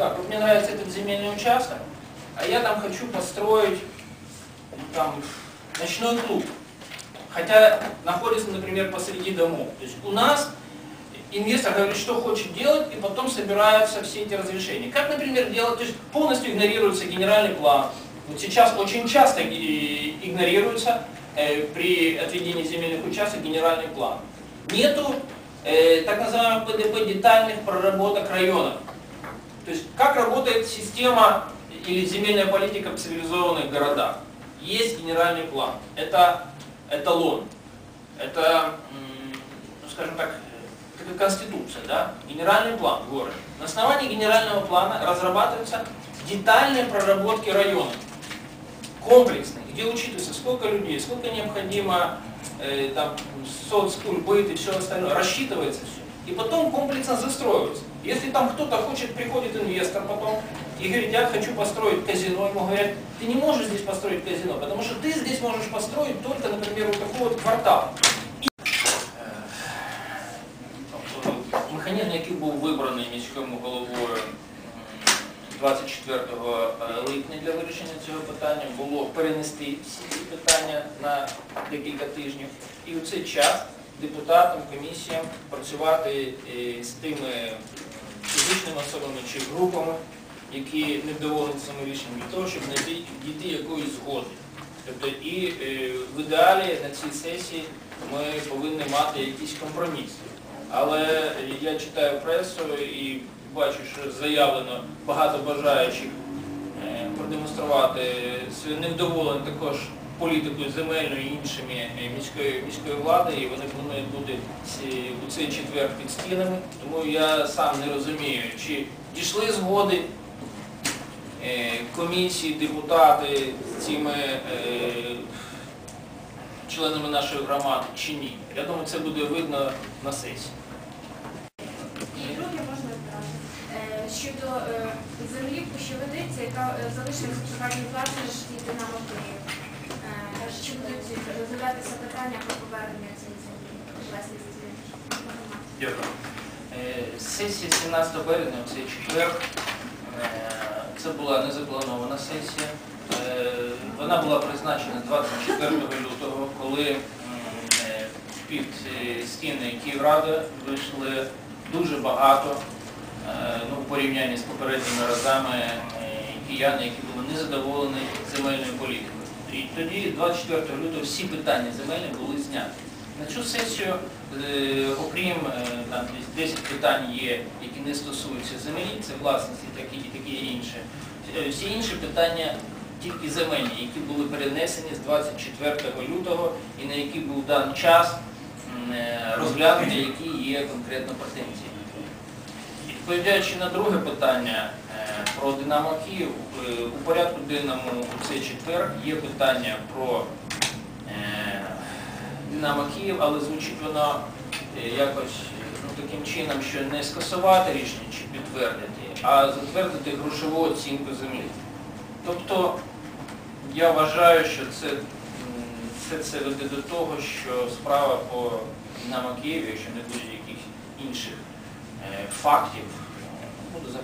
так, вот мне нравится этот земельный участок, а я там хочу построить ну, там, ночной клуб. Хотя находится, например, посреди домов. То есть у нас инвестор говорит, что хочет делать, и потом собираются все эти разрешения. Как, например, делать, то есть полностью игнорируется генеральный план. Вот сейчас очень часто и- игнорируется э, при отведении земельных участков генеральный план. Нету э, так называемых ПДП детальных проработок районов. То есть как работает система или земельная политика в цивилизованных городах. Есть генеральный план. Это эталон. Это, ну, скажем так, э, это конституция, да? Генеральный план в городе. На основании генерального плана разрабатываются детальные проработки районов. Комплексные, где учитывается, сколько людей, сколько необходимо э, там, соцкуль, быт и все остальное. Рассчитывается все. И потом комплексно застроивается. Если там кто-то хочет, приходит инвестор потом и говорит, я хочу построить казино, ему говорят, ты не можешь здесь построить казино, потому что ты здесь можешь построить только, например, вот такой вот квартал. І, е, тобто, який був вибраний міському головою 24 липня для вирішення цього питання, було перенести всі ці питання на декілька тижнів. І у цей час депутатам, комісіям працювати е, з тими фізичними особами чи групами, які не вдоволені цим рішенням, для того, щоб дійти якоїсь згоди. Тобто і е, в ідеалі на цій сесії ми повинні мати якийсь компроміс. Але я читаю пресу і бачу, що заявлено багато бажаючих е, продемонструвати своє невдоволення також політикою земельною і іншими е, міської, міської влади, і вони планують бути у цей четвер під стінами. Тому я сам не розумію, чи дійшли згоди е, комісії, депутати з цими е, членами нашої громади чи ні. Я думаю, це буде видно на сесії. Щодо землі, що ведеться, яка залишилася в приватній власності Динамо Київ. Чи будуть розглядатися питання про повернення цієї власності? Дякую. Е, Сесія 17 березня, цей четвер, е, це була незапланована сесія. Е, Вона була призначена 24 лютого, коли під стіни Київради вийшли дуже багато, ну, в порівнянні з попередніми разами, кияни, які були незадоволені земельною політикою. Тоді, 24 лютого, всі питання земельні були зняті. На цю сесію, е, окрім е, там, 10 питань є, які не стосуються землі, це власності такі і такі інші. Е, Всі інші питання тільки земельні, які були перенесені з 24 лютого і на які був дан час розглянути, які є конкретно претензії. Відповідаючи на друге питання е, про Динамо Київ, е, у порядку денному у цей четвер є питання про е, Динамо Київ, але звучить воно якось ну, таким чином, що не скасувати рішення чи підтвердити, а затвердити грошову оцінку землі. Тобто я вважаю, що це, все це веде до того, що справа по Динамо Києві, якщо не буде якихось інших é, Factive, um dos.